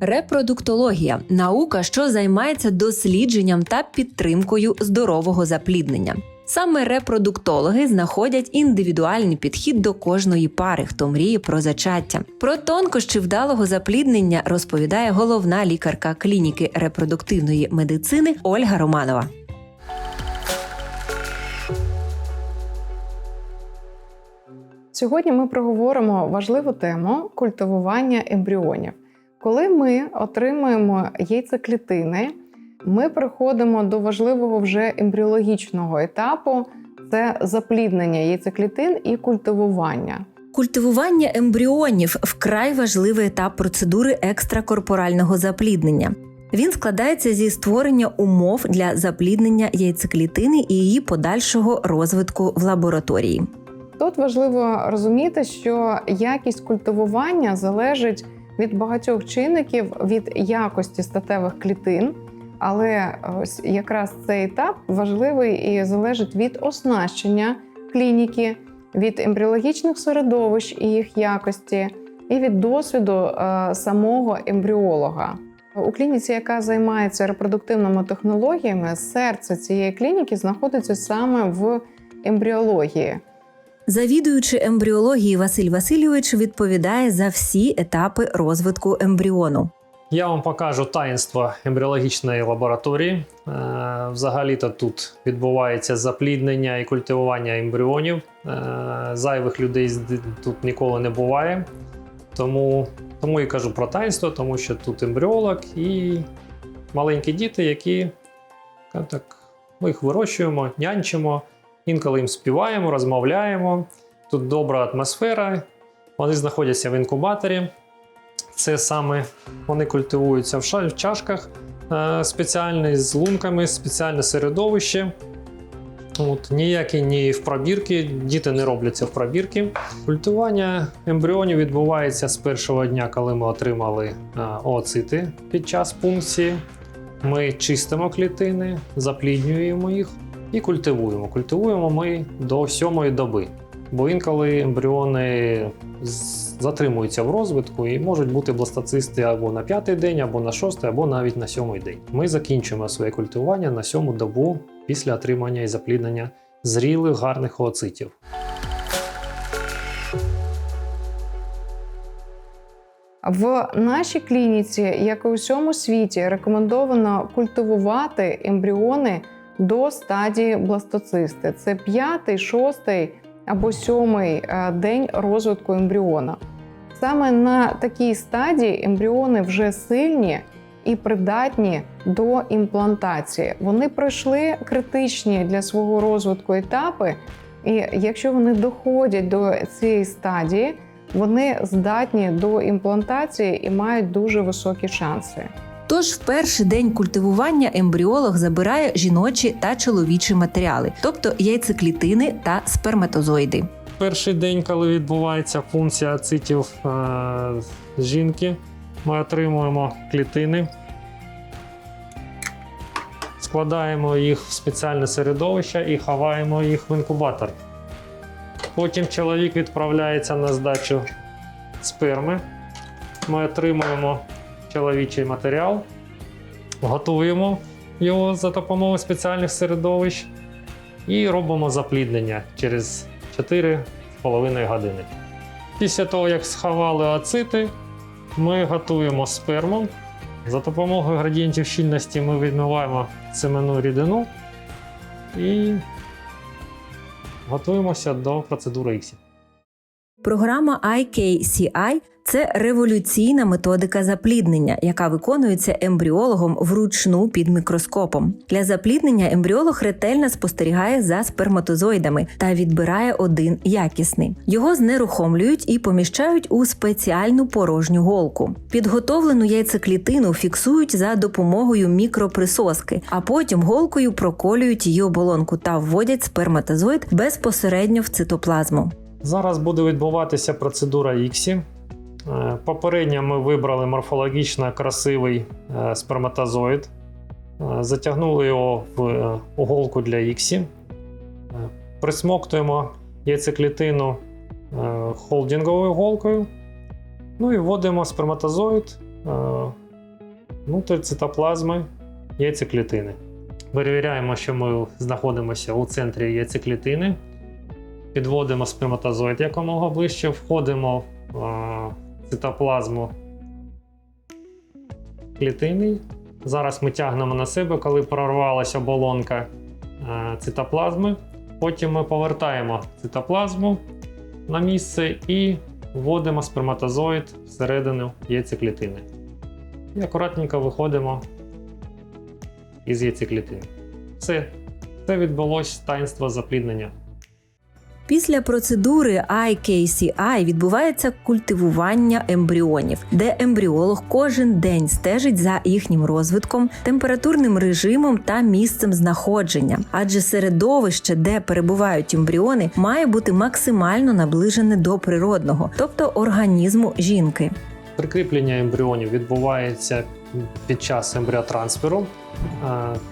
Репродуктологія наука, що займається дослідженням та підтримкою здорового запліднення. Саме репродуктологи знаходять індивідуальний підхід до кожної пари, хто мріє про зачаття. Про тонкощі вдалого запліднення розповідає головна лікарка клініки репродуктивної медицини Ольга Романова. Сьогодні ми проговоримо важливу тему культивування ембріонів. Коли ми отримуємо яйцеклітини, ми приходимо до важливого вже ембріологічного етапу це запліднення яйцеклітин і культивування. Культивування ембріонів вкрай важливий етап процедури екстракорпорального запліднення. Він складається зі створення умов для запліднення яйцеклітини і її подальшого розвитку в лабораторії. Тут важливо розуміти, що якість культивування залежить від багатьох чинників від якості статевих клітин. Але ось якраз цей етап важливий і залежить від оснащення клініки, від ембріологічних середовищ і їх якості, і від досвіду е, самого ембріолога. У клініці, яка займається репродуктивними технологіями, серце цієї клініки знаходиться саме в ембріології. Завідуючи ембріології Василь Васильович відповідає за всі етапи розвитку ембріону. Я вам покажу таїнство ембріологічної лабораторії. Е, Взагалі-то тут відбувається запліднення і культивування ембріонів. Е, Зайвих людей тут ніколи не буває. Тому, тому і кажу про таїнство, тому що тут ембріолог і маленькі діти, які так, ми їх вирощуємо, нянчимо, інколи їм співаємо, розмовляємо. Тут добра атмосфера. Вони знаходяться в інкубаторі. Це саме вони культивуються в чашках е, спеціальні з лунками, спеціальне середовище. От, ніякі ні в пробірки, діти не робляться в пробірки. Культування ембріонів відбувається з першого дня, коли ми отримали е, ooцити під час пункції. Ми чистимо клітини, запліднюємо їх і культивуємо. Культивуємо ми до сьомої доби. Бо інколи ембріони затримуються в розвитку і можуть бути бластоцисти або на п'ятий день, або на шостий, або навіть на сьомий день. Ми закінчуємо своє культивування на сьому добу після отримання і запліднення зрілих гарних ooцитів. В нашій клініці, як і у всьому світі, рекомендовано культивувати ембріони до стадії бластоцисти. Це п'ятий, шостий або сьомий е, день розвитку ембріона. Саме на такій стадії ембріони вже сильні і придатні до імплантації. Вони пройшли критичні для свого розвитку етапи, і якщо вони доходять до цієї стадії, вони здатні до імплантації і мають дуже високі шанси. Тож в перший день культивування ембріолог забирає жіночі та чоловічі матеріали, тобто яйцеклітини та сперматозоїди. Перший день, коли відбувається функція цитів е, жінки, ми отримуємо клітини, складаємо їх в спеціальне середовище і ховаємо їх в інкубатор. Потім чоловік відправляється на здачу сперми. Ми отримуємо чоловічий матеріал, готуємо його за допомогою спеціальних середовищ і робимо запліднення через 4,5 години. Після того, як сховали ацити, ми готуємо сперму. За допомогою градієнтів щільності ми відмиваємо семенну рідину і готуємося до процедури іксі. Програма IKCI – це революційна методика запліднення, яка виконується ембріологом вручну під мікроскопом. Для запліднення ембріолог ретельно спостерігає за сперматозоїдами та відбирає один якісний. Його знерухомлюють і поміщають у спеціальну порожню голку. Підготовлену яйцеклітину фіксують за допомогою мікроприсоски, а потім голкою проколюють її оболонку та вводять сперматозоїд безпосередньо в цитоплазму. Зараз буде відбуватися процедура іксі. Е, Попередньо ми вибрали морфологічно красивий е, сперматозоїд. Е, Затягнули його в оголку для Е, присмоктуємо яйцеклітину холдинговою голкою. Ну і вводимо сперматозоїд внутрь цитоплазми яйцеклітини. Перевіряємо, що ми знаходимося у центрі яйцеклітини. Підводимо сперматозоїд якомога ближче, входимо в е, цитоплазму клітини. Зараз ми тягнемо на себе, коли прорвалася оболонка е, цитоплазми. Потім ми повертаємо цитоплазму на місце і вводимо сперматозоїд всередину яйцеклітини. І акуратненько виходимо із яйцеклітини. Все. Це відбулось таїнство запліднення. Після процедури IKCI відбувається культивування ембріонів, де ембріолог кожен день стежить за їхнім розвитком, температурним режимом та місцем знаходження. Адже середовище, де перебувають ембріони, має бути максимально наближене до природного, тобто організму жінки. Прикріплення ембріонів відбувається під час ембріотрансферу.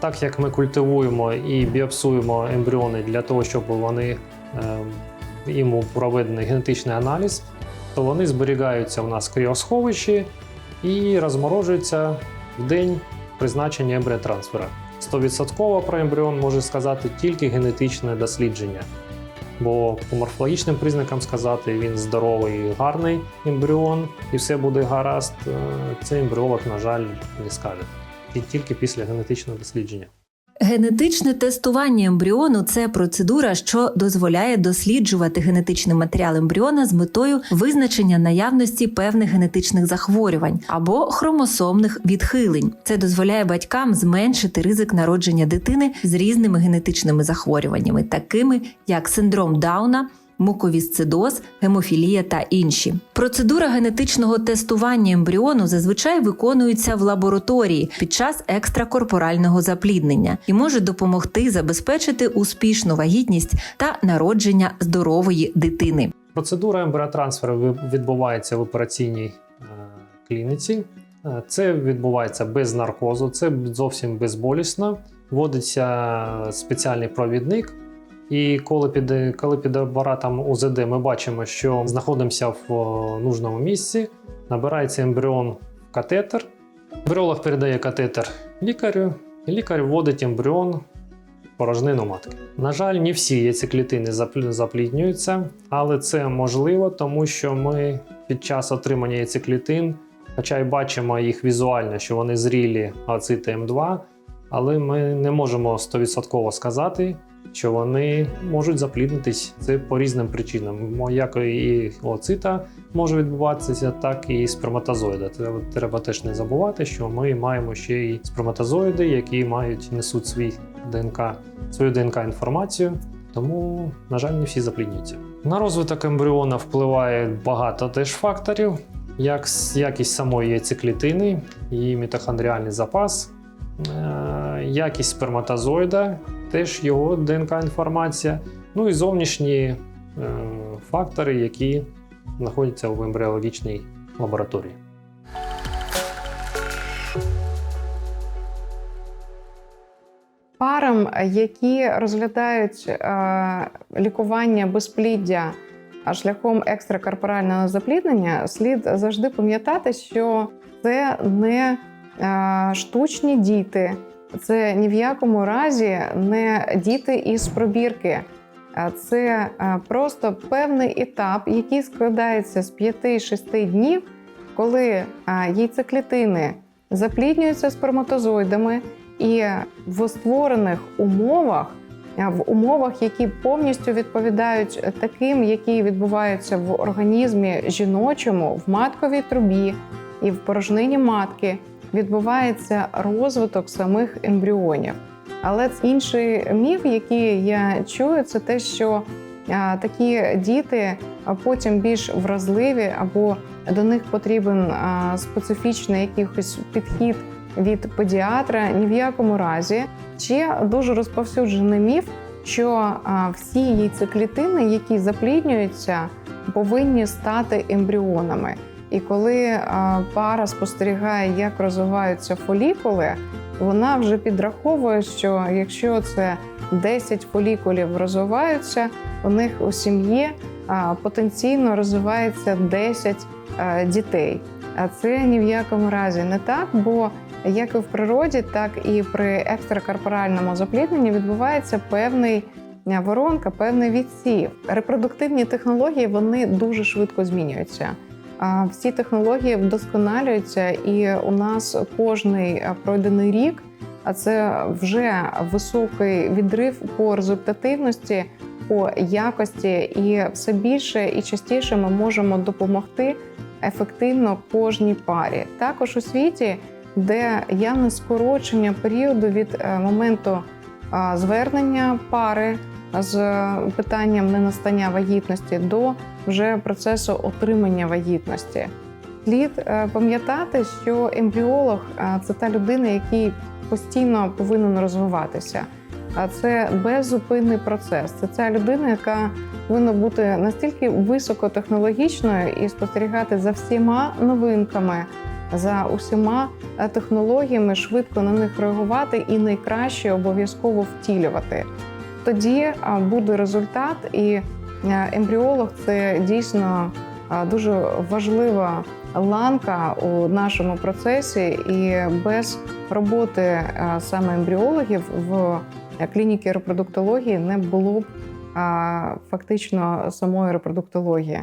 Так як ми культивуємо і біопсуємо ембріони для того, щоб вони е, їм проведений генетичний аналіз, то вони зберігаються у нас в кріосховищі і розморожуються в день призначення ембріотрансфера. 100% про ембріон може сказати тільки генетичне дослідження. Бо по морфологічним признакам сказати, він здоровий і гарний ембріон, і все буде гаразд. е, Цей ембріолог, на жаль, не скаже. І тільки після генетичного дослідження. Генетичне тестування ембріону це процедура, що дозволяє досліджувати генетичний матеріал ембріона з метою визначення наявності певних генетичних захворювань або хромосомних відхилень. Це дозволяє батькам зменшити ризик народження дитини з різними генетичними захворюваннями, такими як синдром Дауна. Муковісцидоз, гемофілія та інші. Процедура генетичного тестування ембріону зазвичай виконується в лабораторії під час екстракорпорального запліднення і може допомогти забезпечити успішну вагітність та народження здорової дитини. Процедура ембріотрансферу відбувається в операційній е, клініці. Е, Це відбувається без наркозу, це зовсім безболісно. Вводиться спеціальний провідник. І коли під, коли під апаратом УЗД ми бачимо, що знаходимося в нужному місці, набирається ембріон в катетер. Ембріолог передає катетер лікарю, і лікар вводить ембріон в порожнину матки. На жаль, не всі яйцеклітини запліднюються, але це можливо, тому що ми під час отримання яйцеклітин, хоча й бачимо їх візуально, що вони зрілі ацити М2, але ми не можемо 100% сказати, що вони можуть запліднитись. Це по різним причинам. Як і оцита може відбуватися, так і сперматозоїда. Треба теж не забувати, що ми маємо ще й сперматозоїди, які мають несуть свій ДНК, свою ДНК інформацію. Тому, на жаль, не всі запліднюються. На розвиток ембріона впливає багато теж факторів, як якість самої яйцеклітини, її мітохондріальний запас, е, якість сперматозоїда, теж його ДНК-інформація, ну і зовнішні е, фактори, які знаходяться в ембріологічній лабораторії. Парам, які розглядають е, лікування безпліддя шляхом екстракорпорального запліднення, слід завжди пам'ятати, що це не е, штучні діти, це ні в якому разі не діти із пробірки. Це просто певний етап, який складається з 5-6 днів, коли яйцеклітини запліднюються сперматозоїдами, і в створених умовах, в умовах, які повністю відповідають таким, які відбуваються в організмі жіночому, в матковій трубі і в порожнині матки, відбувається розвиток самих ембріонів. Але інший міф, який я чую, це те, що такі діти потім більш вразливі, або до них потрібен специфічний якийсь підхід від педіатра ні в якому разі. Ще дуже розповсюджений міф, що всі яйцеклітини, які запліднюються, повинні стати ембріонами. І коли пара спостерігає, як розвиваються фолікули, вона вже підраховує, що якщо це 10 фолікулів розвиваються, у них у сім'ї потенційно розвивається 10 а, дітей. А це ні в якому разі не так, бо як і в природі, так і при екстракорпоральному заплідненні відбувається певний воронка, певний відсів. Репродуктивні технології вони дуже швидко змінюються. Всі технології вдосконалюються, і у нас кожний пройдений рік, а це вже високий відрив по результативності, по якості, і все більше і частіше ми можемо допомогти ефективно кожній парі. Також у світі, де явне скорочення періоду від е, моменту звернення пари з е, питанням ненастання вагітності до вже процесу отримання вагітності. Слід е, пам'ятати, що ембріолог е, це та людина, який постійно повинен розвиватися. А це беззупинний процес. Це ця людина, яка повинна бути настільки високотехнологічною і спостерігати за всіма новинками, за усіма технологіями, швидко на них реагувати і найкраще обов'язково втілювати. Тоді буде результат, і е, ембріолог це дійсно дуже важлива ланка у нашому процесі, і без роботи е, саме ембріологів в клініці репродуктології не було б фактично самої репродуктології.